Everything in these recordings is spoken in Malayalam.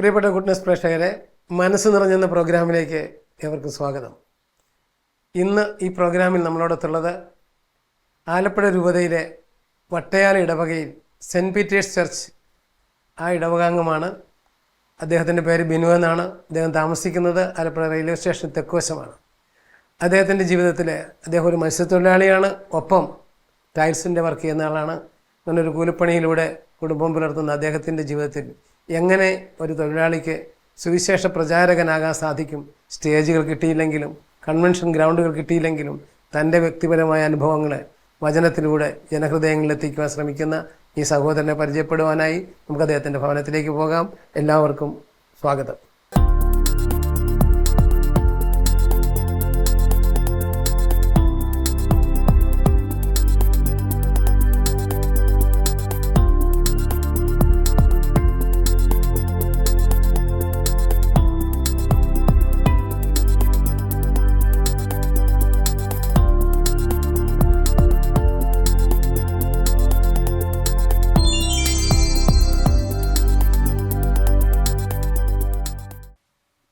പ്രിയപ്പെട്ട ഗുഡ്നസ് പ്രേക്ഷകരെ മനസ്സ് നിറഞ്ഞെന്ന പ്രോഗ്രാമിലേക്ക് ഏവർക്കും സ്വാഗതം. ഇന്ന് ഈ പ്രോഗ്രാമിൽ നമ്മളോടൊത്തുള്ളത് ആലപ്പുഴ രൂപതയിലെ വട്ടയാല ഇടവകയിൽ സെന്റ് പീറ്റേഴ്സ് ചർച്ച് ആ ഇടവകാംഗമാണ്. അദ്ദേഹത്തിന്റെ പേര് ബിനു എന്നാണ്. അദ്ദേഹം താമസിക്കുന്നത് ആലപ്പുഴ റെയിൽവേ സ്റ്റേഷൻ തെക്കുവശമാണ്. അദ്ദേഹത്തിന്റെ ജീവിതത്തിൽ അദ്ദേഹം ഒരു മത്സ്യത്തൊഴിലാളിയാണ്. ഒപ്പം ടൈൽസിന്റെ വർക്ക് ചെയ്യുന്ന ആളാണ്. അങ്ങനെ ഒരു കൂലിപ്പണിയിലൂടെ കുടുംബം പുലർത്തുന്ന അദ്ദേഹത്തിന്റെ ജീവിതത്തിൽ എങ്ങനെ ഒരു തൊഴിലാളിക്ക് സുവിശേഷ പ്രചാരകനാകാൻ സാധിക്കും? സ്റ്റേജുകൾ കിട്ടിയില്ലെങ്കിലും കൺവെൻഷൻ ഗ്രൗണ്ടുകൾ കിട്ടിയില്ലെങ്കിലും തന്റെ വ്യക്തിപരമായ അനുഭവങ്ങൾ വചനത്തിലൂടെ ജനഹൃദയങ്ങളിൽ എത്തിക്കുവാൻ ശ്രമിക്കുന്ന ഈ സഹോദരനെ പരിചയപ്പെടുവാനായി നമുക്ക് അദ്ദേഹത്തിന്റെ ഭവനത്തിലേക്ക് പോകാം. എല്ലാവർക്കും സ്വാഗതം.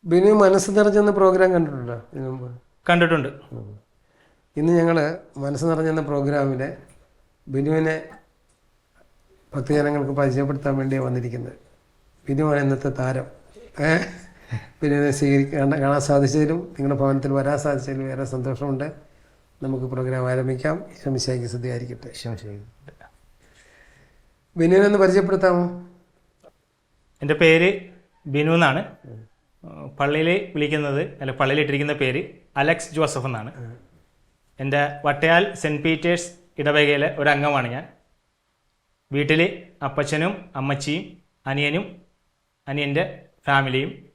ബിനു മനസ്സ് നിറഞ്ഞെന്ന പ്രോഗ്രാം കണ്ടിട്ടുണ്ടോ? ഇതിനു മുമ്പ്? കണ്ടിട്ടുണ്ട്. ഇന്ന് ഞങ്ങൾ മനസ്സ് നിറഞ്ഞെന്ന പ്രോഗ്രാമിലെ ബിനുവിനെ ഭക്തജനങ്ങൾക്ക് പരിചയപ്പെടുത്താൻ വേണ്ടിയാണ് വന്നിരിക്കുന്നത്. ബിനുവാണ് ഇന്നത്തെ താരം. ഏ? ബിനുവിനെ സ്വീകരിക്കാൻ കാണാൻ സാധിച്ചതിലും നിങ്ങളുടെ ഭവനത്തിൽ വരാൻ സാധിച്ചതിലും ഏറെ സന്തോഷമുണ്ട്. നമുക്ക് പ്രോഗ്രാം ആരംഭിക്കാം. ശ്രമിച്ചായിക്ക് ശ്രദ്ധയായിരിക്കട്ടെ ബിനുവിനെ ഒന്ന് പരിചയപ്പെടുത്താമോ? എന്റെ പേര് ബിനു എന്നാണ്. പള്ളിയിൽ വിളിക്കുന്നത് അല്ല പള്ളിയിൽ ഇട്ടിരിക്കുന്ന പേര് അലക്സ് ജോസഫ് എന്നാണ്. എന്റെ വട്ടയാൽ സെന്റ് പീറ്റേഴ്സ് ഇടവകയിലെ ഒരു അംഗമാണ് ഞാൻ. വീട്ടിൽ അപ്പച്ചനും അമ്മച്ചിയും അനിയനും അനിയന്റെ ഫാമിലിയും.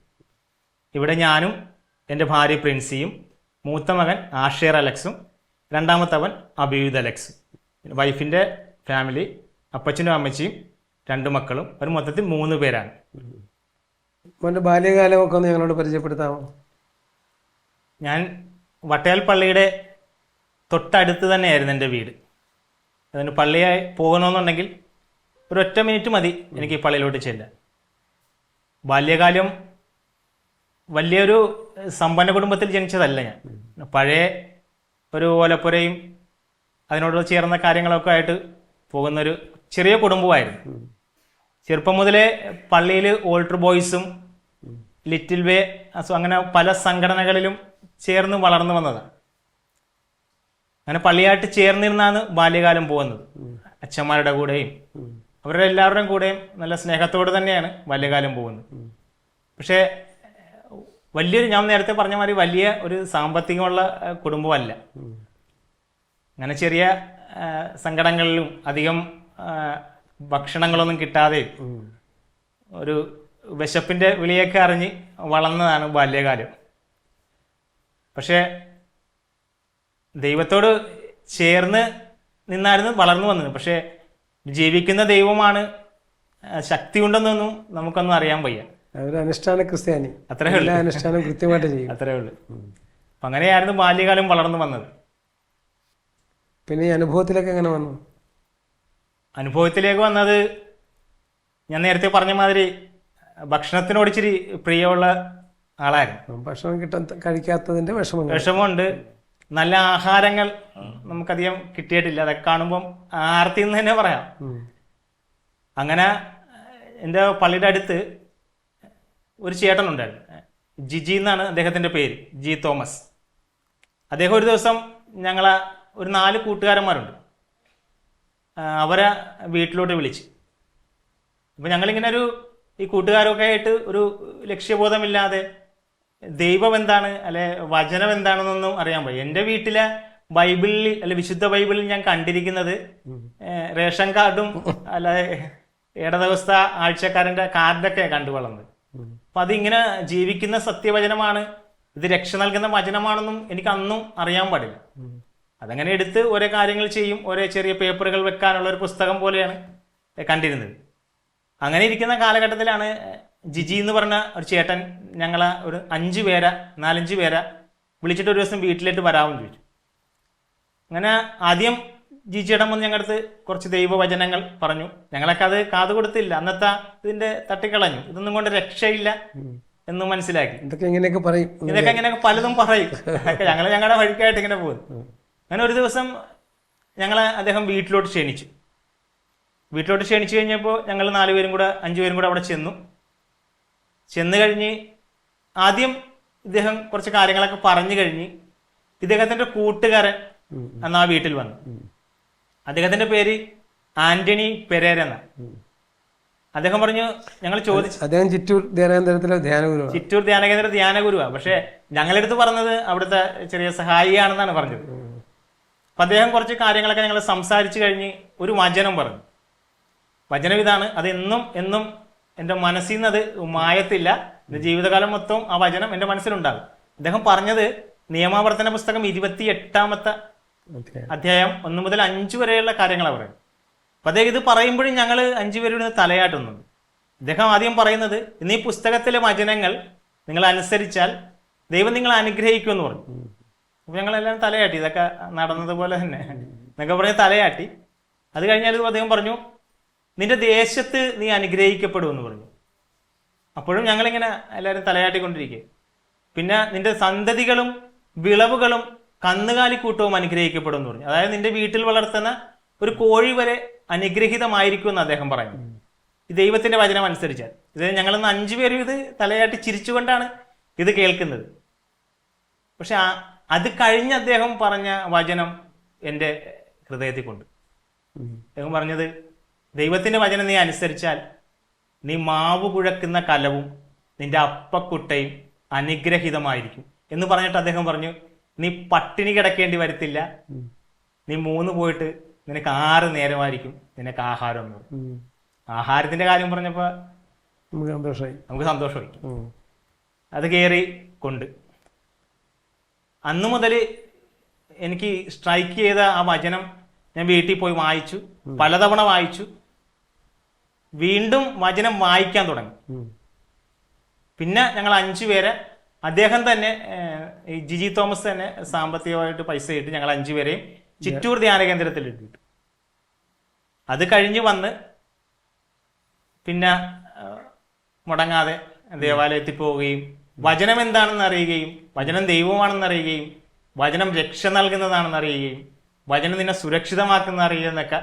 ഇവിടെ ഞാനും എന്റെ ഭാര്യ പ്രിൻസിയും മൂത്ത മകൻ ആഷേർ അലക്സും രണ്ടാമത്തവൻ അഭിയുദ് അലക്സും. വൈഫിന്റെ ഫാമിലി അപ്പച്ചനും അമ്മച്ചിയും രണ്ട് മക്കളും. ഒരു മൊത്തത്തിൽ മൂന്ന് പേരാണ്. മോന്റെ ബാല്യകാലമൊക്കെ ഒന്ന് ഞങ്ങളോട് പരിചയപ്പെടുത്താമോ? ഞാൻ വട്ടയാൽ പള്ളിയുടെ തൊട്ടടുത്ത് തന്നെയായിരുന്നു എന്റെ വീട്. അതിന് പള്ളിയായി പോകണമെന്നുണ്ടെങ്കിൽ ഒരു ഒറ്റ മിനിറ്റ് മതി എനിക്ക് പള്ളിയിലോട്ട് ചെല്ലാൻ. ബാല്യകാലം വലിയൊരു സമ്പന്ന കുടുംബത്തിൽ ജനിച്ചതല്ല ഞാൻ. പഴയ ഒരു ഓലപ്പുരയും അതിനോട് ചേർന്ന കാര്യങ്ങളൊക്കെ ആയിട്ട് പോകുന്നൊരു ചെറിയ കുടുംബമായിരുന്നു. ചെറുപ്പം മുതലേ പള്ളിയിൽ ഓൾട്ടർ ബോയ്സും ലിറ്റിൽ വേ അങ്ങനെ പല സംഘടനകളിലും ചേർന്ന് വളർന്നു വന്നതാണ് അങ്ങനെ പള്ളിയായിട്ട് ചേർന്നിരുന്നാണ് ബാല്യകാലം പോകുന്നത്. അച്ഛന്മാരുടെ കൂടെയും അവരുടെ എല്ലാവരുടെയും കൂടെയും നല്ല സ്നേഹത്തോടെ തന്നെയാണ് ബാല്യകാലം പോകുന്നത്. പക്ഷേ വലിയൊരു ഞാൻ നേരത്തെ പറഞ്ഞ മാതിരി വലിയ ഒരു സാമ്പത്തികമുള്ള കുടുംബമല്ല. അങ്ങനെ ചെറിയ സങ്കടങ്ങളിലും അധികം ഭക്ഷണങ്ങളൊന്നും കിട്ടാതെ ഒരു വിശപ്പിന്റെ വിളിയൊക്കെ അറിഞ്ഞ് വളർന്നതാണ് ബാല്യകാലം. പക്ഷേ ദൈവത്തോട് ചേർന്ന് നിന്നായിരുന്നു വളർന്നു വന്നത്. പക്ഷേ ജീവിക്കുന്ന ദൈവമാണ് ശക്തി ഉണ്ടെന്നൊന്നും നമുക്കൊന്നും അറിയാൻ വയ്യ. ഒരു അനുഷ്ഠാന ക്രിസ്ത്യാനി. അത്രേ ഉള്ളൂ. അനുഷ്ഠാനം കൃത്യമായിട്ട് ചെയ്യും. അത്രേ ഉള്ളൂ. അപ്പം അങ്ങനെയായിരുന്നു ബാല്യകാലം വളർന്നു വന്നത്. പിന്നെ ഈ അനുഭവത്തിലൊക്കെ എങ്ങനെ വന്നു? അനുഭവത്തിലേക്ക് വന്നത് ഞാൻ നേരത്തെ പറഞ്ഞ മാതിരി ഭക്ഷണത്തിനോട് ഇച്ചിരി പ്രിയമുള്ള ആളായിരുന്നു. ഭക്ഷണം കിട്ടാൻ കഴിക്കാത്തതിന്റെ വിഷമം വിഷമമുണ്ട്. നല്ല ആഹാരങ്ങൾ നമുക്കധികം കിട്ടിയിട്ടില്ല. അതൊക്കെ കാണുമ്പം ആർത്തി എന്ന് തന്നെ പറയാം. അങ്ങനെ എന്റെ പള്ളിയുടെ അടുത്ത് ഒരു ചേട്ടനുണ്ടായിരുന്നു ജിജി എന്നാണ് അദ്ദേഹത്തിന്റെ പേര്. G Thomas. അദ്ദേഹം ഒരു ദിവസം ഞങ്ങളെ ഒരു നാല് കൂട്ടുകാരന്മാരുണ്ട്. അവരെ വീട്ടിലോട്ട് വിളിച്ച്. അപ്പം ഞങ്ങളിങ്ങനെ ഒരു ഈ കൂട്ടുകാരൊക്കെ ആയിട്ട് ഒരു ലക്ഷ്യബോധമില്ലാതെ ദൈവം എന്താണ് അല്ലെ വചനം എന്താണെന്നൊന്നും അറിയാൻ പോയി എന്റെ വീട്ടിലെ ബൈബിളിൽ അല്ലെ വിശുദ്ധ ബൈബിളിൽ ഞാൻ കണ്ടിരിക്കുന്നത് റേഷൻ കാർഡും അല്ല ഇടദിവസ ആഴ്ചക്കാരന്റെ കാർഡൊക്കെ കണ്ടു വളർന്നത്. അപ്പൊ അതിങ്ങനെ ജീവിക്കുന്ന സത്യവചനമാണ് ഇത് രക്ഷ നൽകുന്ന വചനമാണെന്നും എനിക്ക് അന്നും അറിയാൻ പാടില്ല. അതങ്ങനെ എടുത്ത് ഓരോ കാര്യങ്ങൾ ചെയ്യും ഓരോ ചെറിയ പേപ്പറുകൾ വെക്കാനുള്ള ഒരു പുസ്തകം പോലെയാണ് കണ്ടിരുന്നത്. അങ്ങനെ ഇരിക്കുന്ന കാലഘട്ടത്തിലാണ് ജിജി എന്ന് പറഞ്ഞ ഒരു ചേട്ടൻ ഞങ്ങളെ ഒരു അഞ്ച് പേരെ നാലഞ്ച് പേരെ വിളിച്ചിട്ട് ഒരു ദിവസം വീട്ടിലേക്ക് വരാമെന്ന് ചോദിച്ചു. അങ്ങനെ ആദ്യം ജിജിയുടെ വന്ന് ഞങ്ങളുടെ അടുത്ത് കുറച്ച് ദൈവവചനങ്ങൾ പറഞ്ഞു. ഞങ്ങളൊക്കെ അത് കാത് കൊടുത്തില്ല. അന്നത്തെ ഇതിന്റെ തട്ടിക്കളഞ്ഞു. ഇതൊന്നും കൊണ്ട് രക്ഷയില്ല എന്ന് മനസ്സിലാക്കി. ഇതൊക്കെ ഇങ്ങനെയൊക്കെ പറയും. ഇതൊക്കെ ഇങ്ങനെയൊക്കെ പലതും പറയും. ഞങ്ങൾ ഞങ്ങളുടെ വഴിക്കായിട്ട് ഇങ്ങനെ പോകുന്നു. അങ്ങനെ ഒരു ദിവസം ഞങ്ങളെ അദ്ദേഹം വീട്ടിലോട്ട് ക്ഷണിച്ചു. വീട്ടിലോട്ട് ക്ഷണിച്ചു കഴിഞ്ഞപ്പോൾ ഞങ്ങൾ നാലുപേരും കൂടെ അഞ്ചുപേരും കൂടെ അവിടെ ചെന്നു. ചെന്ന് കഴിഞ്ഞ് ആദ്യം ഇദ്ദേഹം കുറച്ച് കാര്യങ്ങളൊക്കെ പറഞ്ഞു കഴിഞ്ഞ് ഇദ്ദേഹത്തിന്റെ കൂട്ടുകാരൻ അന്ന് ആ വീട്ടിൽ വന്നു. അദ്ദേഹത്തിന്റെ പേര് ആന്റണി പെരേര എന്ന. അദ്ദേഹം പറഞ്ഞു ഞങ്ങൾ ചോദിച്ചു അദ്ദേഹം ചിറ്റൂർ ധ്യാനകേന്ദ്രത്തിലെ ധ്യാനഗുരു ചിറ്റൂർ ധ്യാനകേന്ദ്ര ധ്യാനഗുരുവാ. പക്ഷേ പക്ഷെ ഞങ്ങളെടുത്ത് പറഞ്ഞത് അവിടുത്തെ ചെറിയ സഹായിയാണെന്നാണ് പറഞ്ഞത്. അപ്പൊ അദ്ദേഹം കുറച്ച് കാര്യങ്ങളൊക്കെ ഞങ്ങൾ സംസാരിച്ചു കഴിഞ്ഞ് ഒരു വചനം പറഞ്ഞു. വചനം ഇതാണ്. അത് എന്നും എന്നും എന്റെ മനസ്സിൽ നിന്ന് അത് മായത്തില്ല. എന്റെ ജീവിതകാലം മൊത്തം ആ വചനം എന്റെ മനസ്സിലുണ്ടാകും. അദ്ദേഹം പറഞ്ഞത് നിയമാവർത്തന പുസ്തകം ഇരുപത്തി എട്ടാമത്തെ അധ്യായം ഒന്ന് മുതൽ അഞ്ച് വരെയുള്ള കാര്യങ്ങളാണ് പറയുന്നത്. അപ്പൊ അദ്ദേഹം ഇത് പറയുമ്പോഴും ഞങ്ങൾ അഞ്ചു പേരുടെ തലയാട്ടുന്നുണ്ട്. അദ്ദേഹം ആദ്യം പറയുന്നത് ഇന്ന് ഈ പുസ്തകത്തിലെ വചനങ്ങൾ നിങ്ങൾ അനുസരിച്ചാൽ ദൈവം നിങ്ങളെ അനുഗ്രഹിക്കുമെന്ന് പറഞ്ഞു. ഞങ്ങളെല്ലാം തലയാട്ടി. ഇതൊക്കെ നടന്നതുപോലെ തന്നെ. എന്നൊക്കെ പറഞ്ഞ് തലയാട്ടി. അത് കഴിഞ്ഞാൽ അദ്ദേഹം പറഞ്ഞു നിന്റെ ദേശത്ത് നീ അനുഗ്രഹിക്കപ്പെടുമെന്ന് പറഞ്ഞു. അപ്പോഴും ഞങ്ങളിങ്ങനെ എല്ലാവരും തലയാട്ടിക്കൊണ്ടിരിക്കുക പിന്നെ നിന്റെ സന്തതികളും വിളവുകളും കന്നുകാലിക്കൂട്ടവും അനുഗ്രഹിക്കപ്പെടും എന്ന് പറഞ്ഞു. അതായത് നിന്റെ വീട്ടിൽ വളർത്തുന്ന ഒരു കോഴി വരെ അനുഗ്രഹീതമായിരിക്കും എന്ന് അദ്ദേഹം പറഞ്ഞു ഈ ദൈവത്തിന്റെ വചനം അനുസരിച്ചാൽ. ഇത് ഞങ്ങളിന്ന് അഞ്ചു പേരും ഇത് തലയാട്ടി ചിരിച്ചുകൊണ്ടാണ് ഇത് കേൾക്കുന്നത്. പക്ഷെ അത് കഴിഞ്ഞ് അദ്ദേഹം പറഞ്ഞ വചനം എന്റെ ഹൃദയത്തിൽ കൊണ്ട്. അദ്ദേഹം പറഞ്ഞത് ദൈവത്തിന്റെ വചനം നീ അനുസരിച്ചാൽ നീ മാവ് കുഴക്കുന്ന കലവും നിന്റെ അപ്പക്കുട്ടയും അനുഗ്രഹിതമായിരിക്കും. എന്ന് പറഞ്ഞിട്ട് അദ്ദേഹം പറഞ്ഞു നീ പട്ടിണി കിടക്കേണ്ടി വരത്തില്ല. നീ മൂന്ന് പോയിട്ട് നിനക്ക് ആറ് നേരമായിരിക്കും നിനക്ക് ആഹാരം എന്ന് ആഹാരത്തിന്റെ കാര്യം പറഞ്ഞപ്പോൾ നമുക്ക് സന്തോഷമായി. നമുക്ക് സന്തോഷമായി. അത് കയറി കൊണ്ട്. അന്ന് മുതൽ എനിക്ക് സ്ട്രൈക്ക് ചെയ്ത ആ വചനം ഞാൻ വീട്ടിൽ പോയി വായിച്ചു. പലതവണ വായിച്ചു. വീണ്ടും വചനം വായിക്കാൻ തുടങ്ങി. പിന്നെ ഞങ്ങൾ അഞ്ചു പേരെ അദ്ദേഹം തന്നെ ഈ ജിജി തോമസ് തന്നെ സാമ്പത്തികമായിട്ട് പൈസ ഇട്ട് ഞങ്ങൾ അഞ്ചു പേരെയും ചിറ്റൂർ ധ്യാന കേന്ദ്രത്തിൽ ഇട്ടിട്ടു അത് കഴിഞ്ഞ് വന്ന് പിന്നെ മുടങ്ങാതെ ദേവാലയത്തിൽ പോവുകയും വചനം എന്താണെന്ന് അറിയുകയും വചനം ദൈവമാണെന്ന് അറിയുകയും വചനം രക്ഷ നൽകുന്നതാണെന്ന് അറിയുകയും വചനം നിന്നെ സുരക്ഷിതമാക്കുന്ന അറിയുന്നൊക്കെ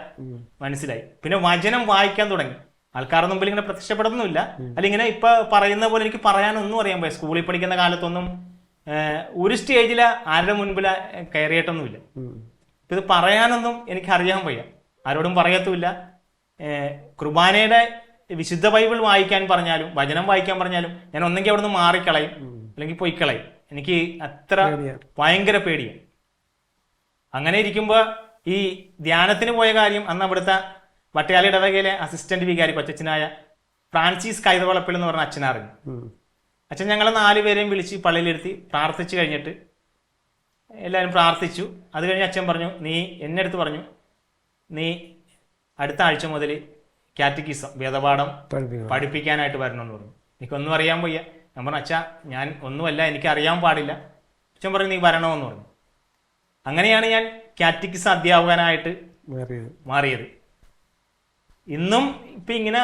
മനസ്സിലായി. പിന്നെ വചനം വായിക്കാൻ തുടങ്ങി. ആൾക്കാരുടെ മുമ്പിൽ ഇങ്ങനെ പ്രത്യക്ഷപ്പെടുന്നില്ല അല്ലെങ്കിൽ ഇങ്ങനെ ഇപ്പൊ പറയുന്ന പോലെ എനിക്ക് പറയാനൊന്നും അറിയാൻ പോയി സ്കൂളിൽ പഠിക്കുന്ന കാലത്തൊന്നും ഒരു സ്റ്റേജിൽ ആരുടെ മുൻപിൽ കയറിയിട്ടൊന്നുമില്ല. ഇത് പറയാനൊന്നും എനിക്ക് അറിയാൻ വയ്യ. ആരോടും പറയത്തുമില്ല. കുർബാനയുടെ വിശുദ്ധ ബൈബിൾ വായിക്കാൻ പറഞ്ഞാലും വചനം വായിക്കാൻ പറഞ്ഞാലും ഞാൻ ഒന്നെങ്കിൽ അവിടെ നിന്ന് മാറിക്കളയും അല്ലെങ്കിൽ പൊയ്ക്കളയും. എനിക്ക് അത്ര. ഭയങ്കര പേടിയാണ് അങ്ങനെ ഇരിക്കുമ്പോൾ ഈ ധ്യാനത്തിന് പോയ കാര്യം അന്ന് അവിടുത്തെ വട്ടയാലി ഇടവകയിലെ അസിസ്റ്റന്റ് വികാരി കൊച്ചച്ഛനായ ഫ്രാൻസിസ് കൈതവളപ്പിൽ എന്ന് പറഞ്ഞ അച്ഛനറിഞ്ഞു അച്ഛൻ ഞങ്ങളെ നാലുപേരെയും വിളിച്ച് പള്ളിയിലിരുത്തി പ്രാർത്ഥിച്ചു കഴിഞ്ഞിട്ട് എല്ലാവരും പ്രാർത്ഥിച്ചു. അത് കഴിഞ്ഞ് അച്ഛൻ പറഞ്ഞു നീ എന്നെ അടുത്ത് പറഞ്ഞു നീ അടുത്ത ആഴ്ച മുതൽ കാറ്റക്കിസം വേദപാഠം പഠിപ്പിക്കാനായിട്ട് വരണമെന്ന് പറഞ്ഞു. എനിക്കൊന്നും അറിയാൻ വയ്യ. ഞാൻ പറഞ്ഞു അച്ഛാ ഞാൻ ഒന്നുമല്ല എനിക്ക് അറിയാൻ പാടില്ല. അച്ഛൻ പറഞ്ഞു നീ വരണമെന്ന് പറഞ്ഞു. അങ്ങനെയാണ് ഞാൻ കാറ്റക്കിസ് അധ്യാപകനായിട്ട് മാറിയത്. മാറിയത്. ഇന്നും ഇപ്പം ഇങ്ങനെ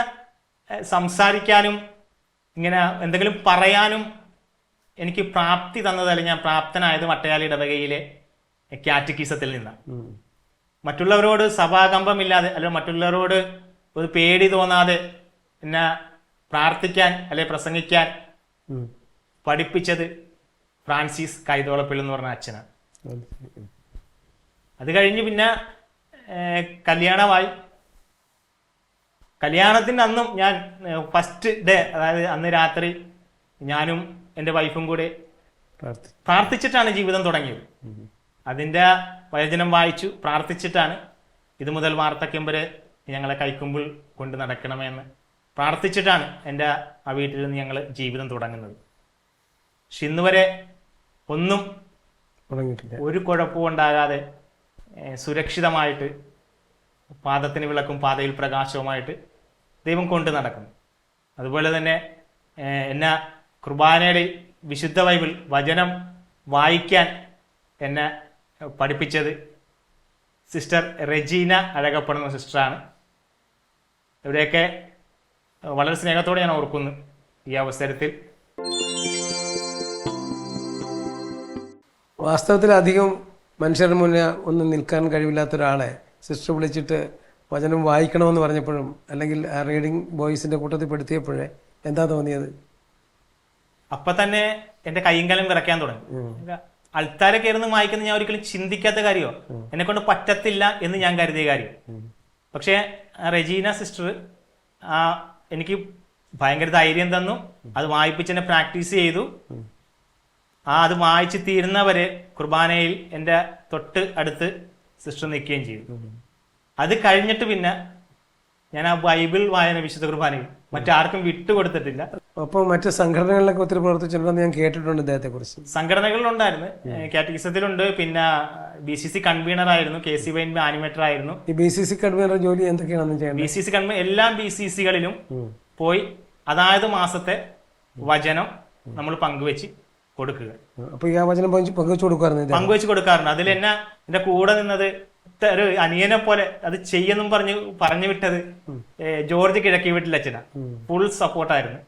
സംസാരിക്കാനും ഇങ്ങനെ എന്തെങ്കിലും പറയാനും എനിക്ക് പ്രാപ്തി തന്നതല്ല ഞാൻ പ്രാപ്തനായത് മട്ടയാലി ഇടവകയിലെ കാറ്റക്കിസത്തിൽ നിന്നാണ്. മറ്റുള്ളവരോട് സഭാകമ്പമില്ലാതെ അല്ലെങ്കിൽ മറ്റുള്ളവരോട് ഒരു പേടി തോന്നാതെ എന്നെ പ്രാർത്ഥിക്കാൻ അല്ലെ പ്രസംഗിക്കാൻ പഠിപ്പിച്ചത് ഫ്രാൻസിസ് കൈതോളപ്പിൽ എന്ന് പറഞ്ഞ അച്ഛനാണ് അത്. കഴിഞ്ഞ് പിന്നെ കല്യാണമായി. കല്യാണത്തിന്റെ അന്നും ഞാൻ ഫസ്റ്റ് ഡേ അതായത് അന്ന് രാത്രി ഞാനും എന്റെ വൈഫും കൂടെ പ്രാർത്ഥിച്ചിട്ടാണ് ജീവിതം തുടങ്ങിയത്. അതിന്റെ വചനം വായിച്ചു പ്രാർത്ഥിച്ചിട്ടാണ്. ഇത് മുതൽ വാർത്തക്കം വരെ ഞങ്ങളെ കൈക്കുമ്പിൾ കൊണ്ട് നടക്കണമെന്ന് പ്രാർത്ഥിച്ചിട്ടാണ് എന്റെ ആ വീട്ടിൽ നിന്ന് ഞങ്ങൾ ജീവിതം തുടങ്ങുന്നത്. പക്ഷെ ഇന്ന് വരെ ഒന്നും ഒരു കുഴപ്പവും ഉണ്ടാകാതെ സുരക്ഷിതമായിട്ട് പാദത്തിന് വിളക്കും പാതയിൽ പ്രകാശവുമായിട്ട് ദൈവം കൊണ്ട് നടക്കുന്നു. അതുപോലെ തന്നെ എന്നെ കുർബാനയുടെ വിശുദ്ധ ബൈബിൾ വചനം വായിക്കാൻ എന്നെ പഠിപ്പിച്ചത് സിസ്റ്റർ റെജീന അഴകപ്പെടുന്ന സിസ്റ്ററാണ്. ഇവരെയൊക്കെ വളരെ സ്നേഹത്തോടെ ഞാൻ ഓർക്കുന്നു ഈ അവസരത്തിൽ. വാസ്തവത്തിൽ അധികം മനുഷ്യരുടെ മുന്നേ ഒന്നും നിൽക്കാൻ കഴിവില്ലാത്ത ഒരാളെ സിസ്റ്റർ വിളിച്ചിട്ട് വചനം വായിക്കണമെന്ന് പറഞ്ഞപ്പോഴും അല്ലെങ്കിൽ ആ റീഡിംഗ് ബോയ്സിന്റെ കൂട്ടത്തിൽ പെടുത്തിയപ്പോഴേ എന്താ തോന്നിയത്? അപ്പം തന്നെ എന്റെ കൈയും കാലം വിറയ്ക്കാൻ തുടങ്ങി. അൾത്താരെ കയറുന്ന വായിക്കുന്ന ഞാൻ ഒരിക്കലും ചിന്തിക്കാത്ത കാര്യമോ. എന്നെ കൊണ്ട് പറ്റത്തില്ല എന്ന് ഞാൻ കരുതിയ കാര്യം. പക്ഷേ റെജീന സിസ്റ്റർ എനിക്ക് ഭയങ്കര ധൈര്യം തന്നു. അത് വായിപ്പിച്ച് എന്നെ പ്രാക്ടീസ് ചെയ്തു. ആ അത് വായിച്ച് തീരുന്നവരെ കുർബാനയിൽ എന്റെ തൊട്ട് അടുത്ത് സിസ്റ്റർ നിൽക്കുകയും ചെയ്തു. അത് കഴിഞ്ഞിട്ട് പിന്നെ ഞാൻ ആ ബൈബിൾ വായന വിശുദ്ധ കുർബാനയിൽ മറ്റാർക്കും വിട്ടുകൊടുത്തിട്ടില്ല. അപ്പോൾ മറ്റ് സംഘടനകളിലൊക്കെ ഒത്തിരി പ്രവർത്തിച്ചിട്ടുണ്ടെന്ന് ഞാൻ കേട്ടിട്ടുണ്ട് ഇദ്ദേഹത്തെ കുറിച്ച് സംഘടനകളിലുണ്ടായിരുന്നു കാറ്റഗിസത്തിലുണ്ട് പിന്നെ ബി സി സി കൺവീനർ ആയിരുന്നു കെ സി വൈൻ ആനിമേറ്റർ ആയിരുന്നു ഈ ബി സി സി കൺവീനർ ജോലി എന്തൊക്കെയാണെന്ന് ബി ചെയ്യേണ്ടത് സി സി കൺവീനർ എല്ലാ ബി സി സികളിലും പോയി അതായത് മാസത്തെ വചനം നമ്മൾ പങ്കുവെച്ച് കൊടുക്കുക. അപ്പൊ ഈ വചനം പങ്കു- പങ്കുവെച്ച് കൊടുക്കാറുണ്ട് പങ്കുവെച്ച് കൊടുക്കാറുണ്ട്. അതിൽ എന്നെ എന്റെ കൂടെ നിന്നത് ഒരു അനിയനെ പോലെ അത് ചെയ്യെന്നും പറഞ്ഞു പറഞ്ഞു വിട്ടത് ജോർജ് കിഴക്കി വീട്ടിലച്ഛനാ ഫുൾ സപ്പോർട്ടായിരുന്നു.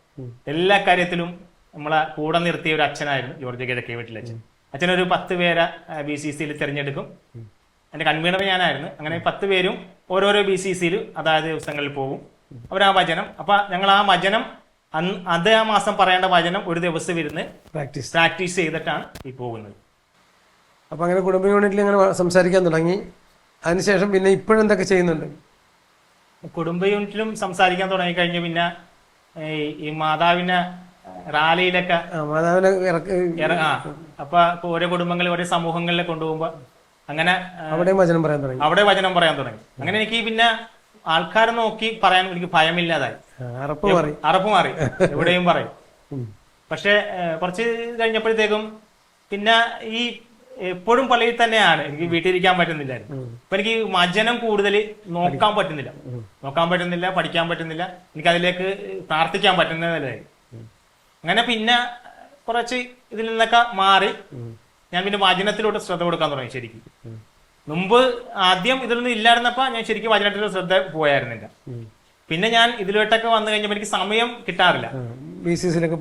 എല്ലാ കാര്യത്തിലും നമ്മളെ കൂടെ നിർത്തിയ ഒരു അച്ഛനായിരുന്നു ജോർജ് കിഴക്കേ വീട്ടിലെ അച്ഛൻ. അച്ഛനൊരു പത്ത് പേരെ ബി സി സിയിൽ തിരഞ്ഞെടുക്കും. എന്റെ കൺവീനർ ഞാനായിരുന്നു. അങ്ങനെ പത്ത് പേരും ഓരോരോ ബി സി സിയിൽ അതായത് ദിവസങ്ങളിൽ പോകും. അവർ ആ വചനം. അപ്പൊ ഞങ്ങൾ ആ വചനം അന്ന് അത് ആ മാസം പറയേണ്ട വചനം ഒരു ദിവസം ഇരുന്ന് പ്രാക്ടീസ്. പ്രാക്ടീസ് ചെയ്തിട്ടാണ് ഈ പോകുന്നത്. അപ്പൊ അങ്ങനെ കുടുംബ യൂണിറ്റിൽ അങ്ങനെ സംസാരിക്കാൻ തുടങ്ങി. അതിനുശേഷം പിന്നെ ഇപ്പോഴെന്തൊക്കെ ചെയ്യുന്നുണ്ട്? കുടുംബ യൂണിറ്റിലും സംസാരിക്കാൻ തുടങ്ങി കഴിഞ്ഞ് പിന്നെ ഈ- മാതാവിന് റാലിയിലൊക്കെ മാതാവിനെ അപ്പൊ ഓരോ കുടുംബങ്ങളിൽ ഓരോ സമൂഹങ്ങളിൽ കൊണ്ടുപോകുമ്പോ അങ്ങനെ അവിടെ വചനം പറയാൻ തുടങ്ങി. അവിടെ വചനം പറയാൻ തുടങ്ങി. അങ്ങനെ എനിക്ക് പിന്നെ ആൾക്കാരെ നോക്കി പറയാൻ എനിക്ക് ഭയമില്ലാതായി. അറപ്പ് മാറി. അറപ്പ് മാറി. എവിടെയും പറയും. പക്ഷെ കുറച്ച് കഴിഞ്ഞപ്പോഴത്തേക്കും പിന്നെ ഈ എപ്പോഴും പള്ളിയിൽ തന്നെയാണ്. എനിക്ക് വീട്ടിലിരിക്കാൻ പറ്റുന്നില്ലായിരുന്നു അപ്പൊ എനിക്ക് വചനം കൂടുതൽ നോക്കാൻ പറ്റുന്നില്ല. നോക്കാൻ പറ്റുന്നില്ല പഠിക്കാൻ പറ്റുന്നില്ല. എനിക്ക് അതിലേക്ക് പ്രാർത്ഥിക്കാൻ പറ്റുന്നതല്ലായി അങ്ങനെ പിന്നെ കുറച്ച് ഇതിൽ നിന്നൊക്കെ മാറി ഞാൻ പിന്നെ വചനത്തിലോട്ട് ശ്രദ്ധ കൊടുക്കാൻ തുടങ്ങി ശരിക്കും. മുമ്പ് ആദ്യം ഇതിലൊന്നും ഇല്ലായിരുന്നപ്പോ ഞാൻ ശരിക്കും വചനത്തിലോട്ട് ശ്രദ്ധ പോയായിരുന്നില്ല. പിന്നെ ഞാൻ ഇതിലോട്ടൊക്കെ വന്നു കഴിഞ്ഞപ്പോൾ എനിക്ക് സമയം കിട്ടാറില്ല. ബി സി സിയിലൊക്കെ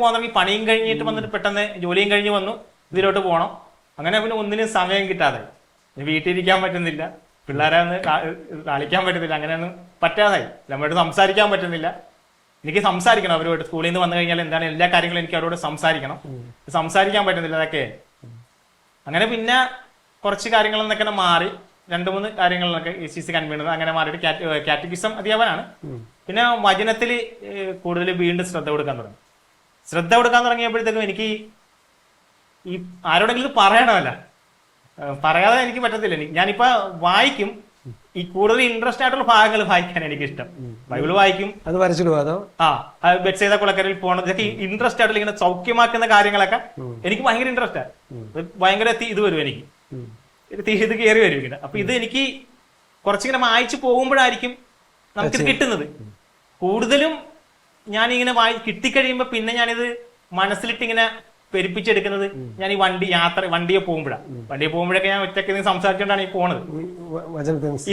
പോകാൻ തുടങ്ങി പണിയും കഴിഞ്ഞിട്ട് വന്നിട്ട് പെട്ടെന്ന് ജോലിയും കഴിഞ്ഞ് വന്നു ഇതിലോട്ട് പോകണം അങ്ങനെ പിന്നെ ഒന്നിനും സമയം കിട്ടാതെ. വീട്ടിലിരിക്കാൻ പറ്റുന്നില്ല. പിള്ളേരെ ഒന്ന് കളിക്കാൻ പറ്റുന്നില്ല. അങ്ങനെയൊന്നും പറ്റാതായി. നമ്മളോട് സംസാരിക്കാൻ പറ്റുന്നില്ല. എനിക്ക് സംസാരിക്കണം അവരോട്. സ്കൂളിൽ നിന്ന് വന്നു കഴിഞ്ഞാൽ എന്താണ് എല്ലാ കാര്യങ്ങളും എനിക്ക് അവരോട് സംസാരിക്കണം. സംസാരിക്കാൻ പറ്റുന്നില്ല അതൊക്കെ. അങ്ങനെ പിന്നെ കുറച്ച് കാര്യങ്ങളിൽ നിന്നൊക്കെ മാറി. രണ്ട് മൂന്ന് കാര്യങ്ങളിലൊക്കെ ഈ സി സി കൺവീനർ അങ്ങനെ മാറിയിട്ട് കാറ്റഗിസം അധ്യാപനാണ് പിന്നെ വചനത്തിൽ കൂടുതൽ വീണ്ടും ശ്രദ്ധ കൊടുക്കാൻ തുടങ്ങി. ശ്രദ്ധ കൊടുക്കാൻ തുടങ്ങിയപ്പോഴത്തേക്കും എനിക്ക് ഈ ആരോടെങ്കിലും ഇത് പറയണമല്ല. പറയാതെ എനിക്ക് പറ്റത്തില്ല. ഞാനിപ്പോ വായിക്കും. ഈ കൂടുതൽ ഇൻട്രസ്റ്റ് ആയിട്ടുള്ള ഭാഗങ്ങൾ വായിക്കാൻ എനിക്ക് ഇഷ്ടം ബൈബിൾ വായിക്കും. അത് വരച്ചിടുവാതോ ആ ബെറ്റ് ചെയ്ത കുളക്കരയിൽ പോകണം ഇതൊക്കെ ഇൻട്രസ്റ്റ് ആയിട്ടുള്ള ഇങ്ങനെ സൗഖ്യമാക്കുന്ന കാര്യങ്ങളൊക്കെ എനിക്ക് ഭയങ്കര ഇൻട്രസ്റ്റ് ഭയങ്കര തി- ഇത് വരും എനിക്ക്. ഇത് കയറി വരും ഇങ്ങനെ. അപ്പൊ ഇത് എനിക്ക് കുറച്ചിങ്ങനെ വായിച്ചു പോകുമ്പോഴായിരിക്കും നമുക്കിത് കിട്ടുന്നത്. കൂടുതലും ഞാനിങ്ങനെ വായി കിട്ടിക്കഴിയുമ്പോ പിന്നെ ഞാനിത് മനസ്സിലിട്ട് ഇങ്ങനെ പെരുപ്പിച്ചെടുക്കുന്നത് ഞാൻ ഈ വണ്ടി യാത്ര വണ്ടിയെ പോകുമ്പോഴാണ് വണ്ടിയെ പോകുമ്പോഴൊക്കെ ഞാൻ ഒറ്റയ്ക്ക് ഇരുന്ന് സംസാരിച്ചുകൊണ്ടാണ് ഈ പോണത്.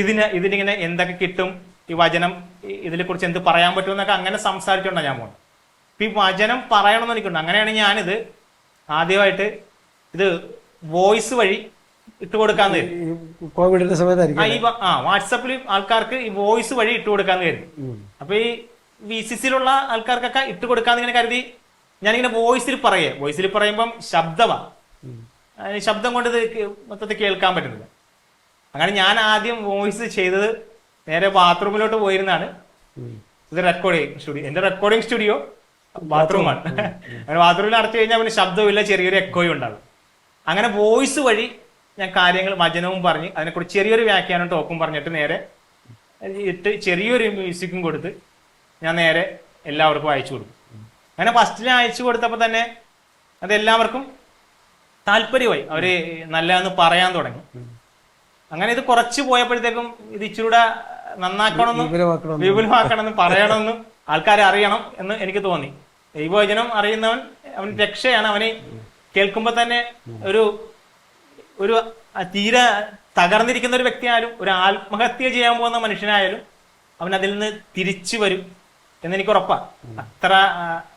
ഇതിന് ഇതിനിങ്ങനെ എന്തൊക്കെ കിട്ടും ഈ വചനം ഇതിനെ കുറിച്ച് എന്ത് പറയാൻ പറ്റുമെന്നൊക്കെ അങ്ങനെ സംസാരിച്ചുകൊണ്ടാണ് ഞാൻ പോകുന്നത് ഇപ്പൊ ഈ വചനം പറയണമെന്ന് എനിക്കുണ്ട്. അങ്ങനെയാണ് ഞാനിത് ആദ്യമായിട്ട് ഇത് വോയിസ് വഴി ഇട്ട് കൊടുക്കാൻ. കോവിഡിന്റെ സമയത്തായിരിക്കും ആ വാട്സപ്പിൽ ആൾക്കാർക്ക് ഈ വോയിസ് വഴി ഇട്ട് കൊടുക്കാൻ കരുതി. അപ്പൊ ഈ വി സി സിയിലുള്ള ആൾക്കാർക്കൊക്കെ ഇട്ട് കൊടുക്കാന്ന് ഇങ്ങനെ കരുതി ഞാനിങ്ങനെ വോയിസിൽ പറയേ. വോയിസിൽ പറയുമ്പം ശബ്ദമാണ് ശബ്ദം കൊണ്ട് ഇത് മൊത്തത്തിൽ കേൾക്കാൻ പറ്റുന്നില്ല. അങ്ങനെ ഞാൻ ആദ്യം വോയിസ് ചെയ്തത് നേരെ ബാത്റൂമിലോട്ട് പോയിരുന്നാണ്. ഇത് റെക്കോർഡിങ് സ്റ്റുഡിയോ എന്റെ റെക്കോർഡിംഗ് സ്റ്റുഡിയോ ബാത്റൂമാണ്. അങ്ങനെ ബാത്റൂമിൽ അടച്ചു കഴിഞ്ഞാൽ പിന്നെ ശബ്ദമില്ല ചെറിയൊരു എക്കോയും ഉണ്ടാകും. അങ്ങനെ വോയിസ് വഴി ഞാൻ കാര്യങ്ങൾ വചനവും പറഞ്ഞ് അതിനെക്കുറിച്ച് ചെറിയൊരു വ്യാഖ്യാനം ടോക്കും പറഞ്ഞിട്ട് നേരെ ഇട്ട് ചെറിയൊരു മ്യൂസിക്കും കൊടുത്ത് ഞാൻ നേരെ എല്ലാവർക്കും അയച്ചു കൊടുക്കും അങ്ങനെ ഫസ്റ്റിൽ അയച്ചു കൊടുത്തപ്പോൾ തന്നെ അതെല്ലാവർക്കും താല്പര്യമായി. അവർ നല്ലതെന്ന് പറയാൻ തുടങ്ങി. അങ്ങനെ ഇത് കുറച്ച് പോയപ്പോഴത്തേക്കും ഇത് ഇച്ചിരൂടെ നന്നാക്കണമെന്നും വിപുലമാക്കണമെന്നും. പറയണമെന്നും ആൾക്കാരെ അറിയണം എന്ന് എനിക്ക് തോന്നി. ദൈവവചനം അറിയുന്നവൻ അവൻ രക്ഷയാണ്. അവന് കേൾക്കുമ്പോൾ തന്നെ ഒരു ഒരു തീരെ തകർന്നിരിക്കുന്ന ഒരു വ്യക്തിയായാലും ഒരു ആത്മഹത്യ ചെയ്യാൻ പോകുന്ന മനുഷ്യനായാലും അവൻ അതിൽ നിന്ന് തിരിച്ചു വരും. എന്നെനിക്ക് ഉറപ്പാണ് അത്ര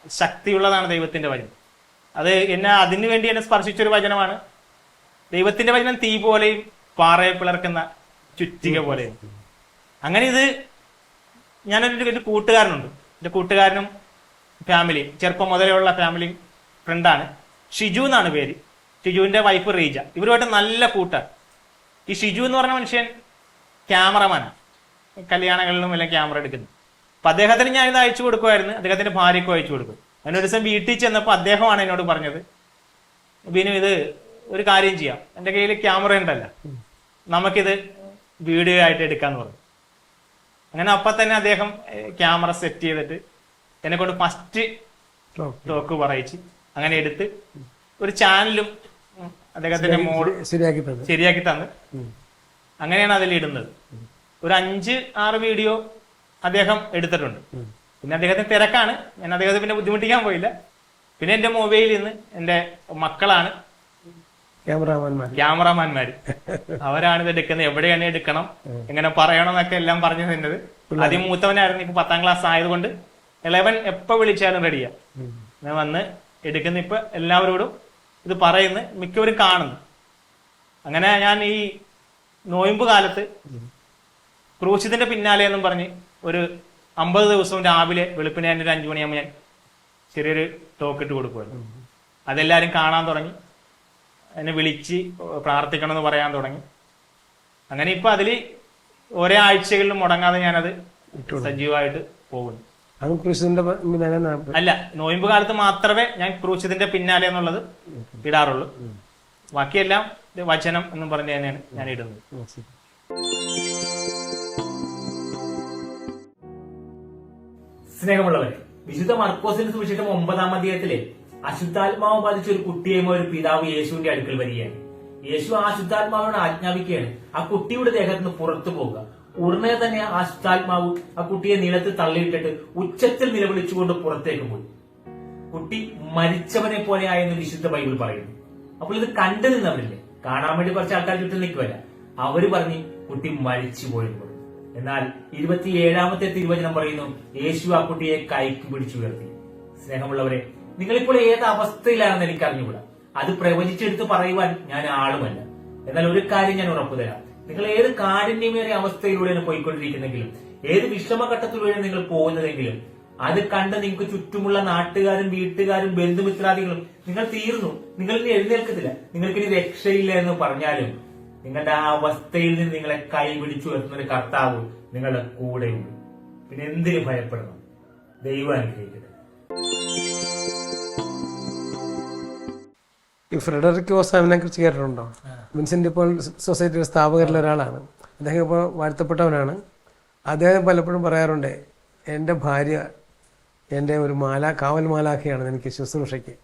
ശക്തിയുള്ളതാണ് ദൈവത്തിന്റെ വചനം. അത് എന്നെ അതിനു വേണ്ടി എന്നെ സ്പർശിച്ചൊരു വചനമാണ്. ദൈവത്തിന്റെ വചനം തീ പോലെയും പാറയെ പിളർക്കുന്ന ചുറ്റിക പോലെയും. അങ്ങനെ ഇത് ഞാനൊരു ഒരു കൂട്ടുകാരനുണ്ട്. എന്റെ കൂട്ടുകാരനും ഫാമിലി ചെറുപ്പം മുതലേ ഉള്ള ഫാമിലിയും ഫ്രണ്ടാണ് ഷിജു എന്നാണ് പേര്. ഷിജുവിന്റെ വൈഫ് റീജ. ഇവരുമായിട്ട് നല്ല കൂട്ടാണ് ഈ ഷിജു എന്ന് പറഞ്ഞ മനുഷ്യൻ ക്യാമറമാനാണ് കല്യാണങ്ങളിലും എല്ലാം ക്യാമറ എടുക്കുന്നു. അപ്പൊ അദ്ദേഹത്തിന് ഞാൻ ഇത് അയച്ചു കൊടുക്കുമായിരുന്നു അദ്ദേഹത്തിന്റെ ഭാര്യയ്ക്കും അയച്ചു കൊടുക്കും. അങ്ങനെ ഒരു ദിവസം വീട്ടിൽ ചെന്നപ്പോൾ അദ്ദേഹമാണ് എന്നോട് പറഞ്ഞത് ബിനു ഇത് ഒരു കാര്യം ചെയ്യാം. എന്റെ കയ്യിൽ ക്യാമറ ഉണ്ടല്ല. നമുക്കിത് വീഡിയോ ആയിട്ട് എടുക്കാന്ന് പറഞ്ഞു. അങ്ങനെ അപ്പൊ തന്നെ അദ്ദേഹം ക്യാമറ സെറ്റ് ചെയ്തിട്ട് എന്നെ കൊണ്ട് ഫസ്റ്റ് ടോക്ക് പറയിച്ച് അങ്ങനെ എടുത്ത് ഒരു ചാനലും അദ്ദേഹത്തിന്റെ മോൾ ശരിയാക്കി ശരിയാക്കി തന്ന്. അങ്ങനെയാണ് അതിൽ ഇടുന്നത്. ഒരു അഞ്ച് ആറ് വീഡിയോ അദ്ദേഹം എടുത്തിട്ടുണ്ട്. പിന്നെ അദ്ദേഹത്തിന് തിരക്കാണ്. ഞാൻ അദ്ദേഹത്തെ പിന്നെ ബുദ്ധിമുട്ടിക്കാൻ പോയില്ല. പിന്നെ എന്റെ മൊബൈലിൽ നിന്ന് എന്റെ മക്കളാണ് ക്യാമറാമാൻമാർ ക്യാമറാമാൻമാർ അവരാണ് ഇത് എടുക്കുന്നത്. എവിടെയാണ് എടുക്കണം? എങ്ങനെ പറയണം എന്നൊക്കെ എല്ലാം പറഞ്ഞു തന്നത് ആദ്യം മൂത്തവനായിരുന്നു. ഇപ്പൊ പത്താം ക്ലാസ് ആയതുകൊണ്ട് ഇളവൻ എപ്പോ വിളിച്ചാലും റെഡിയാ ഞാൻ വന്ന് എടുക്കുന്ന ഇപ്പൊ എല്ലാവരോടും ഇത് പറയുന്നു. മിക്കവരും കാണുന്നു. അങ്ങനെ ഞാൻ ഈ നോയമ്പ് കാലത്ത് ക്രൂശിതിന്റെ പിന്നാലെ എന്നും പറഞ്ഞ് ഒരു അമ്പത് ദിവസം രാവിലെ വെളുപ്പിന് ഞാൻ ഒരു അഞ്ചു മണിയാകുമ്പോൾ ഞാൻ ചെറിയൊരു ടോക്ക് ഇട്ട് കൊടുക്കുമായിരുന്നു അതെല്ലാവരും കാണാൻ തുടങ്ങി. എന്നെ വിളിച്ച് പ്രാർത്ഥിക്കണം എന്ന് പറയാൻ തുടങ്ങി. അങ്ങനെ ഇപ്പൊ അതിൽ ഓരോ ആഴ്ചകളിലും മുടങ്ങാതെ ഞാനത് സജീവമായിട്ട് പോകുന്നു. അല്ല നോയമ്പ് കാലത്ത് മാത്രമേ ഞാൻ ക്രൂശിതിന്റെ പിന്നാലെ എന്നുള്ളത് ഇടാറുള്ളൂ. ബാക്കിയെല്ലാം വചനം എന്നും പറഞ്ഞു തന്നെയാണ് ഞാൻ ഇടുന്നത്. സ്നേഹമുള്ളവരെ വിശുദ്ധ മർക്കോസിന്റെ സുവിശേഷം ഒമ്പതാം അധ്യായത്തിലെ അശുദ്ധാത്മാവ് ബാധിച്ച ഒരു കുട്ടിയെയും ഒരു പിതാവ് യേശുവിന്റെ അടുക്കൽ വരികയാണ്. യേശു ആ അശുദ്ധാത്മാവിനോട് ആജ്ഞാപിക്കുകയാണ് ആ കുട്ടിയുടെ ദേഹത്ത് നിന്ന് പുറത്തു പോവുക. ഉടനെ തന്നെ ആ അശുദ്ധാത്മാവ് ആ കുട്ടിയെ നിലത്ത് തള്ളിയിട്ടിട്ട് ഉച്ചത്തിൽ നിലവിളിച്ചുകൊണ്ട് പുറത്തേക്ക് പോയി. കുട്ടി മരിച്ചവനെ പോലെ ആയെന്ന് വിശുദ്ധ ബൈബിൾ പറയുന്നു. അപ്പോൾ ഇത് കണ്ടു നിന്നവരില്ലേ? കാണാൻ വേണ്ടി കുറച്ച് ആൾക്കാർ ചുറ്റും നിൽക്കുമല്ല അവർ പറഞ്ഞ് കുട്ടി മരിച്ചു പറഞ്ഞു. എന്നാൽ ഇരുപത്തിയേഴാമത്തെ തിരുവചനം പറയുന്നു യേശു ആ കുട്ടിയെ കൈക്ക് പിടിച്ചുയർത്തി സ്നേഹമുള്ളവരെ നിങ്ങളിപ്പോൾ ഏത് അവസ്ഥയിലാണെന്ന് എനിക്ക് അറിഞ്ഞുകൂടാ അത് പ്രവചിച്ചെടുത്ത് പറയുവാൻ ഞാൻ ആളുമല്ല. എന്നാൽ ഒരു കാര്യം ഞാൻ ഉറപ്പു തരാം. നിങ്ങൾ ഏത് കാഠിന്യമേറിയ അവസ്ഥയിലൂടെയാണ് പോയിക്കൊണ്ടിരിക്കുന്നെങ്കിലും ഏത് വിഷമഘട്ടത്തിലൂടെയാണ് നിങ്ങൾ പോകുന്നതെങ്കിലും അത് കണ്ട് നിങ്ങൾക്ക് ചുറ്റുമുള്ള നാട്ടുകാരും വീട്ടുകാരും ബന്ധുമിത്രാദികളും നിങ്ങൾ തീർന്നു. നിങ്ങൾ ഇനി എഴുന്നേൽക്കത്തില്ല. നിങ്ങൾക്കിനി രക്ഷയില്ല എന്ന് പറഞ്ഞാലും നിങ്ങളുടെ ആ അവസ്ഥയിൽ നിന്ന് നിങ്ങളെ കൈ പിടിച്ചു വരുന്ന ഒരു കർത്താവ് നിങ്ങളുടെ കൂടെയുണ്ട് പിന്നെ എന്തിനു ഭയപ്പെടണം? ദൈവം അനുഗ്രഹിക്കട്ടെ. ഈ ഫ്രെഡറിക് ഓസാമിനെ കുറിച്ച് കേട്ടിട്ടുണ്ടോ? വിൻസെന്റ് ഇപ്പോൾ സൊസൈറ്റിയുടെ സ്ഥാപകരിൽ ഒരാളാണ്. അദ്ദേഹം ഇപ്പോൾ വാഴ്ത്തപ്പെട്ടവനാണ്. അദ്ദേഹം പലപ്പോഴും പറയാറുണ്ട് എന്റെ ഭാര്യ എന്റെ ഒരു മാല കാവൽ മാലാഖയാണ് എനിക്ക് ശുശ്രൂഷയ്ക്ക്.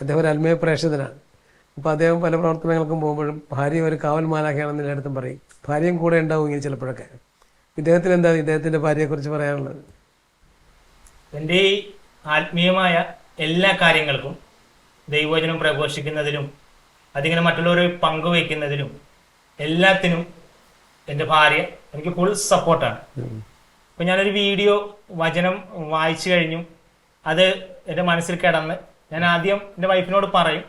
അദ്ദേഹം ഒരു അൽമയ പ്രേക്ഷിതനാണ് അപ്പോൾ അദ്ദേഹം പല പ്രവർത്തനങ്ങൾക്കും പോകുമ്പോഴും ഭാര്യ ഒരു കാവൽ മാലാഖയാണെന്ന് എല്ലായിടത്തും പറയും. ഭാര്യയും കൂടെ ഉണ്ടാവും ഇങ്ങനെ ചിലപ്പോഴൊക്കെ. ഇദ്ദേഹത്തിന് എന്താ ഇദ്ദേഹത്തിന്റെ ഭാര്യയെക്കുറിച്ച് പറയാനുള്ളത്? എന്റെ ഈ ആത്മീയമായ എല്ലാ കാര്യങ്ങൾക്കും ദൈവവചനം പ്രഘോഷിക്കുന്നതിലും അതിങ്ങനെ മറ്റുള്ളവരെ പങ്കുവയ്ക്കുന്നതിലും എല്ലാത്തിനും എന്റെ ഭാര്യ എനിക്ക് ഫുൾ സപ്പോർട്ടാണ്. ഇപ്പൊ ഞാനൊരു വീഡിയോ വചനം വായിച്ചു കഴിഞ്ഞു അത് എന്റെ മനസ്സിൽ കിടന്ന് ഞാൻ ആദ്യം എന്റെ വൈഫിനോട് പറയും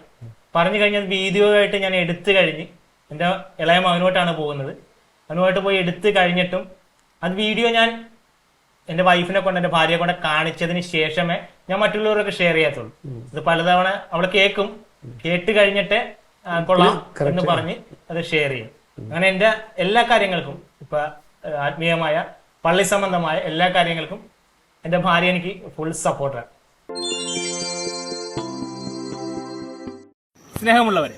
പറഞ്ഞു കഴിഞ്ഞാൽ വീഡിയോ ആയിട്ട് ഞാൻ എടുത്തു കഴിഞ്ഞ് എന്റെ ഇളയ മകനോട്ടാണ് പോകുന്നത്. അവനുമായിട്ട് പോയി എടുത്തു കഴിഞ്ഞിട്ടും അത് വീഡിയോ ഞാൻ എന്റെ വൈഫിനെ കൊണ്ട് എന്റെ ഭാര്യയെ കൊണ്ട് കാണിച്ചതിന് ശേഷമേ ഞാൻ മറ്റുള്ളവരൊക്കെ ഷെയർ ചെയ്യാത്തുള്ളൂ. ഇത് പലതവണ അവൾ കേൾക്കും കേട്ട് കഴിഞ്ഞിട്ട് കൊള്ളാം എന്ന് പറഞ്ഞ് അത് ഷെയർ ചെയ്യും. അങ്ങനെ എന്റെ എല്ലാ കാര്യങ്ങൾക്കും ഇപ്പൊ ആത്മീയമായ പള്ളി സംബന്ധമായ എല്ലാ കാര്യങ്ങൾക്കും എന്റെ ഭാര്യ എനിക്ക് ഫുൾ സപ്പോർട്ടാണ് സ്നേഹമുള്ളവരെ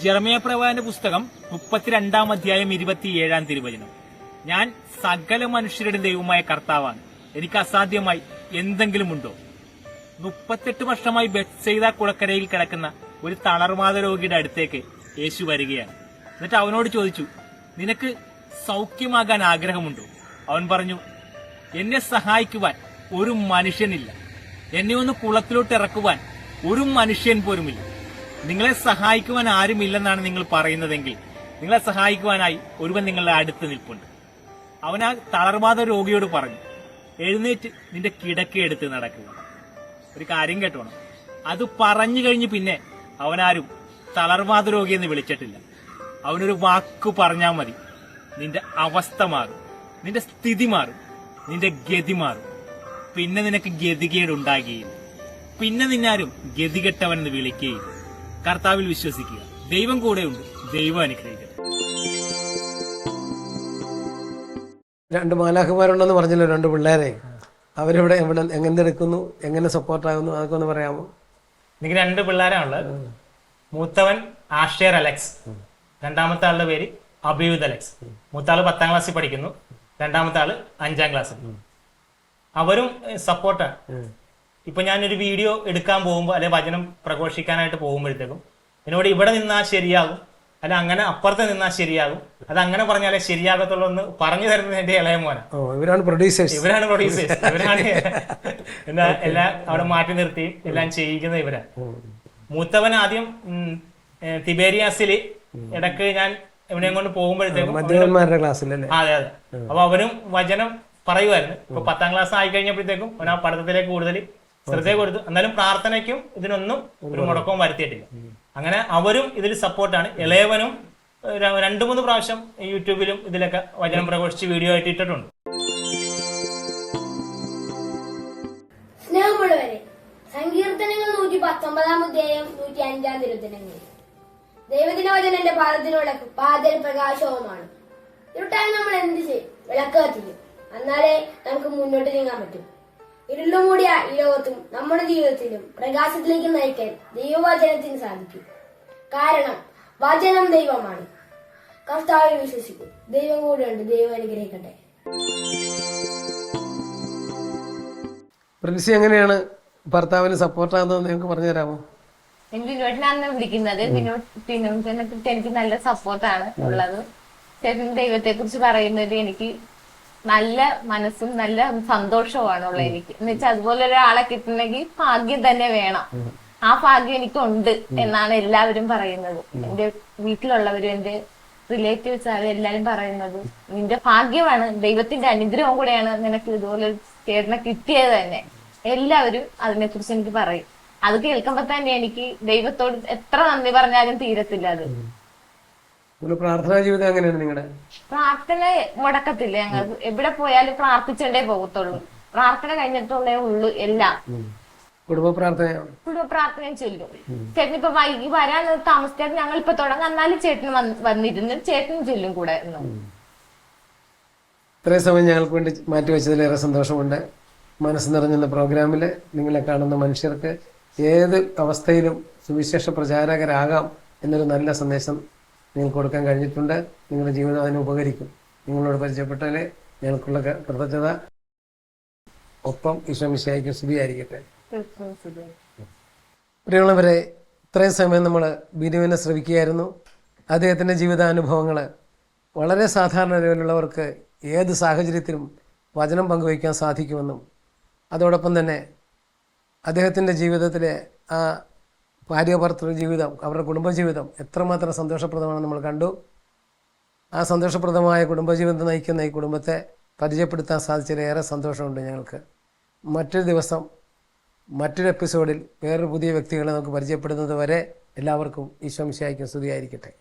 ജെറമിയ പ്രവാന്റെ പുസ്തകം മുപ്പത്തിരണ്ടാം അധ്യായം ഇരുപത്തിയേഴാം തിരുവചനം. ഞാൻ സകല മനുഷ്യരുടെ ദൈവമായ കർത്താവാണ്. എനിക്ക് അസാധ്യമായി എന്തെങ്കിലും ഉണ്ടോ മുപ്പത്തെട്ട് വർഷമായി ബെത്സെയ്ത കുളക്കരയിൽ കിടക്കുന്ന ഒരു തളർവാദ രോഗിയുടെ അടുത്തേക്ക് യേശു വരികയാണ്. എന്നിട്ട് അവനോട് ചോദിച്ചു നിനക്ക് സൗഖ്യമാകാൻ ആഗ്രഹമുണ്ടോ? അവൻ പറഞ്ഞു എന്നെ സഹായിക്കുവാൻ ഒരു മനുഷ്യനില്ല. എന്നെ ഒന്ന് കുളത്തിലോട്ട് ഇറക്കുവാൻ ഒരു മനുഷ്യൻ പോലുമില്ല. നിങ്ങളെ സഹായിക്കുവാൻ ആരുമില്ലെന്നാണ് നിങ്ങൾ പറയുന്നതെങ്കിൽ നിങ്ങളെ സഹായിക്കുവാനായി ഒരുവൻ നിങ്ങളുടെ അടുത്ത് നിൽപ്പുണ്ട്. അവൻ ആ തളർവാദ രോഗിയോട് പറഞ്ഞു എഴുന്നേറ്റ് നിന്റെ കിടക്ക എടുത്ത് നടക്കുക. ഒരു കാര്യം കേട്ടോണം. അത് പറഞ്ഞു കഴിഞ്ഞ് പിന്നെ അവനാരും തളർവാദ രോഗിയെന്ന് വിളിച്ചിട്ടില്ല. അവനൊരു വാക്ക് പറഞ്ഞാൽ മതി. നിന്റെ അവസ്ഥ മാറും നിന്റെ സ്ഥിതി മാറും നിന്റെ ഗതി മാറും. പിന്നെ നിനക്ക് ഗതികേട് ഉണ്ടാകുകയില്ല പിന്നെ നിന്നാരും ഗതികെട്ടവനെന്ന് വിളിക്കുകയില്ല. കർത്താവിൽ വിശ്വസിക്കുക. ദൈവം കൂടെയുണ്ട്. ദൈവം അനുഗ്രഹിക്കട്ടെ. രണ്ട് മാലാഖമാരുണ്ടെന്ന് പറഞ്ഞല്ലോ രണ്ട് പിള്ളേരെ? അവരിവിടെ എവിടെ എങ്ങനെ എടുക്കുന്നു എങ്ങനെ സപ്പോർട്ടാകുന്നു അതൊക്കെ ഒന്ന് പറയാമോ? എനിക്ക് രണ്ട് പിള്ളേരാണുള്ളത് മൂത്തവൻ ആഷേർ അലക്സ്. രണ്ടാമത്തെ ആളുടെ പേര് അഭിയുദ് അലക്സ്. മൂത്ത ആൾ പത്താം ക്ലാസ്സിൽ പഠിക്കുന്നു. രണ്ടാമത്തെ ആൾ അഞ്ചാം ക്ലാസ്സിൽ. അവരും സപ്പോർട്ടാണ് ഇപ്പൊ ഞാനൊരു വീഡിയോ എടുക്കാൻ പോകുമ്പോൾ അല്ലെ വചനം പ്രഘോഷിക്കാനായിട്ട് പോകുമ്പോഴത്തേക്കും എന്നോട് ഇവിടെ നിന്നാൽ ശരിയാകും അല്ല അങ്ങനെ അപ്പുറത്ത് നിന്നാൽ ശരിയാകും അത് അങ്ങനെ പറഞ്ഞാലേ ശരിയാകത്തുള്ളൂ എന്ന് പറഞ്ഞു തരുന്നത് എന്റെ ഇളയ മോന. ഇവരാണ് പ്രൊഡ്യൂസേഴ്സ് ഇവരാണ് പ്രൊഡ്യൂസേഴ്സ് ഇവരാണ് എന്താ എല്ലാം അവിടെ മാറ്റി നിർത്തി എല്ലാം ചെയ്യിക്കുന്നത് ഇവരാ. മൂത്തവൻ ആദ്യം തിബേരിയാസിൽ ഇടയ്ക്ക് ഞാൻ എവിടെയും കൊണ്ട് പോകുമ്പോഴത്തേക്കും അതെ അതെ. അപ്പൊ അവനും വചനം പറയുമായിരുന്നു ഇപ്പൊ പത്താം ക്ലാസ് ആയി കഴിഞ്ഞപ്പോഴത്തേക്കും അവൻ ആ പഠിത്തത്തിലേക്ക് കൂടുതൽ ശ്രദ്ധ കൊടുത്തു. എന്നാലും പ്രാർത്ഥനയ്ക്കും ഇതിനൊന്നും ഒരു മുടക്കവും വരുത്തിയിട്ടില്ല. അങ്ങനെ അവരും ഇതിൽ സപ്പോർട്ടാണ്. ഇളയവനും രണ്ടു മൂന്ന് പ്രാവശ്യം യൂട്യൂബിലും ഇതിലൊക്കെ വചനം പ്രഘോഷിച്ച് വീഡിയോ ആയിട്ട് ഇട്ടിട്ടുണ്ട്. സ്നേഹമുള്ളവരെ സങ്കീർത്തനങ്ങൾ നൂറ്റി പത്തൊമ്പതാം അധ്യായം നൂറ്റി അഞ്ചാം തിരുത്തനങ്ങൾ ദൈവത്തിന്റെ വചനം എന്റെ പാദത്തിന് വിളക്ക് പാതൽ പ്രകാശവുമാണ്. ഇരുട്ടായി നമ്മൾ എന്ത് ചെയ്യും? വിളക്ക് കത്തിക്കും. എന്നാലേ നമുക്ക് മുന്നോട്ട് നീങ്ങാൻ പറ്റും. ഇരുളും മൂടിയ ഈ ലോകത്തും നമ്മുടെ ജീവിതത്തിലും പ്രകാശത്തിലേക്ക് നയിക്കാൻ ദൈവവചനത്തിന് സാധിക്കും. കാരണം വചനം ദൈവമാണ്. കർത്താവിൽ വിശ്വസിക്കും. ദൈവം കൂടെയുണ്ട്. ദൈവം അനുഗ്രഹിക്കട്ടെ. പ്രിൻസി എങ്ങനെയാണ് ഭർത്താവിന് സപ്പോർട്ടാകുന്നത് നിങ്ങൾക്ക് പറഞ്ഞു തരാമോ എനിക്ക് വിനോട്ടിനാണ് വിളിക്കുന്നത്. വിനോദ് വിനോദിനെ കുറിച്ച് എനിക്ക് നല്ല സപ്പോർട്ടാണ് ഉള്ളത്. ചേട്ടൻ ദൈവത്തെ കുറിച്ച് പറയുന്നത് എനിക്ക് നല്ല മനസ്സും നല്ല സന്തോഷവുമാണ് ഉള്ളത് എനിക്ക്. എന്ന് വെച്ചാൽ അതുപോലെ ഒരാളെ കിട്ടണമെങ്കിൽ ഭാഗ്യം തന്നെ വേണം. ആ ഭാഗ്യം എനിക്കുണ്ട് എന്നാണ് എല്ലാവരും പറയുന്നത്. എന്റെ വീട്ടിലുള്ളവരും എന്റെ റിലേറ്റീവ്സ് ആരും എല്ലാരും പറയുന്നത്. നിന്റെ ഭാഗ്യമാണ് ദൈവത്തിന്റെ അനുഗ്രഹം കൂടെയാണ് നിനക്ക് ഇതുപോലെ ചേട്ടനെ കിട്ടിയത് തന്നെ. എല്ലാവരും അതിനെ കുറിച്ച് എനിക്ക് പറയും. അത് കേൾക്കുമ്പോ തന്നെ എനിക്ക് ദൈവത്തോട് എത്ര നന്ദി പറഞ്ഞാലും തീരത്തില്ല അത്. പ്രാർത്ഥനാ ജീവിതം എങ്ങനെയാണ് നിങ്ങളുടെ പ്രാർത്ഥന മുടക്കത്തില്ല. ഞങ്ങൾ എവിടെ പോയാലും പ്രാർത്ഥിച്ചോണ്ടേ പോകത്തുള്ളൂ. പ്രാർത്ഥന കഴിഞ്ഞിട്ടുള്ളേ ഉള്ളു എല്ലാം. കുടുംബ പ്രാർത്ഥന കുടുംബ പ്രാർത്ഥന ചൊല്ലും. ചേട്ടൻ ഇപ്പൊ വൈകി വരാൻ താമസിച്ചാൽ ഞങ്ങൾ ഇപ്പൊ തുടങ്ങാം. എന്നാലും ചേട്ടൻ വന്ന് വന്നിരുന്നു. ചേട്ടനും ചൊല്ലും കൂടെ. ഇത്രയും സമയം ഞങ്ങൾക്ക് വേണ്ടി മാറ്റിവെച്ചതിലേറെ സന്തോഷമുണ്ട്. മനസ്സ് നിറഞ്ഞുന്ന പ്രോഗ്രാമിൽ നിങ്ങളെ കാണുന്ന മനുഷ്യർക്ക് ഏത് അവസ്ഥയിലും സുവിശേഷ പ്രചാരകരാകാം എന്നൊരു നല്ല സന്ദേശം നിങ്ങൾക്ക് കൊടുക്കാൻ കഴിഞ്ഞിട്ടുണ്ട്. നിങ്ങളുടെ ജീവിതം അതിന് ഉപകരിക്കും. നിങ്ങളോട് പരിചയപ്പെട്ടാൽ ഞങ്ങൾക്കുള്ള കൃതജ്ഞത. ഒപ്പം ഈശ്വമിശായിക്ക് സ്തുതിയായിരിക്കട്ടെ. പ്രിയമുള്ളവരെ ഇത്രയും സമയം നമ്മൾ ബിനുവിനെ ശ്രമിക്കുകയായിരുന്നു. അദ്ദേഹത്തിന്റെ ജീവിതാനുഭവങ്ങൾ വളരെ സാധാരണ ലെവലുള്ളവർക്ക് ഏത് സാഹചര്യത്തിലും വചനം പങ്കുവയ്ക്കാൻ സാധിക്കുമെന്നും അതോടൊപ്പം തന്നെ അദ്ദേഹത്തിന്റെ ജീവിതത്തിലെ ആ ഭാര്യാഭർത്തൃ ജീവിതം അവരുടെ കുടുംബജീവിതം എത്രമാത്രം സന്തോഷപ്രദമാണെന്ന് നമ്മൾ കണ്ടു. ആ സന്തോഷപ്രദമായ കുടുംബജീവിതം നയിക്കുന്ന ഈ കുടുംബത്തെ പരിചയപ്പെടുത്താൻ സാധിച്ചതിൽ ഏറെ സന്തോഷമുണ്ട് ഞങ്ങൾക്ക്. മറ്റൊരു ദിവസം മറ്റൊരു എപ്പിസോഡിൽ വേറൊരു പുതിയ വ്യക്തികളെ നമുക്ക് പരിചയപ്പെടുന്നത് വരെ എല്ലാവർക്കും ഈശോ മിശിഹായ്ക്കും സ്തുതിയായിരിക്കട്ടെ.